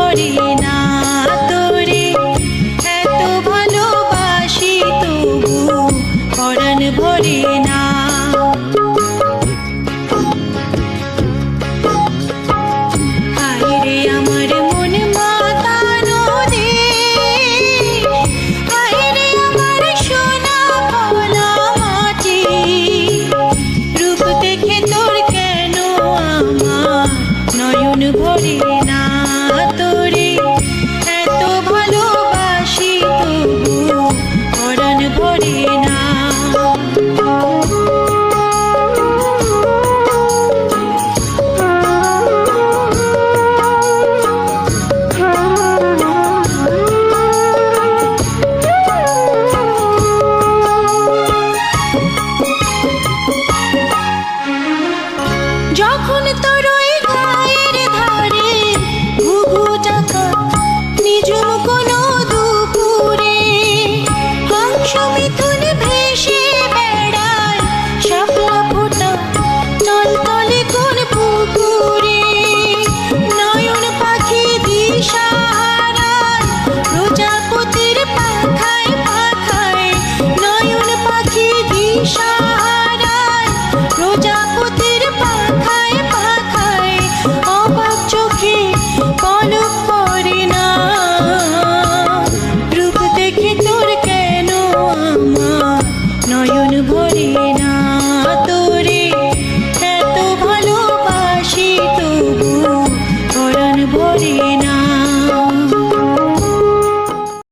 ধরি না তোরে এত ভালোবাসি তবু হরণ ভরি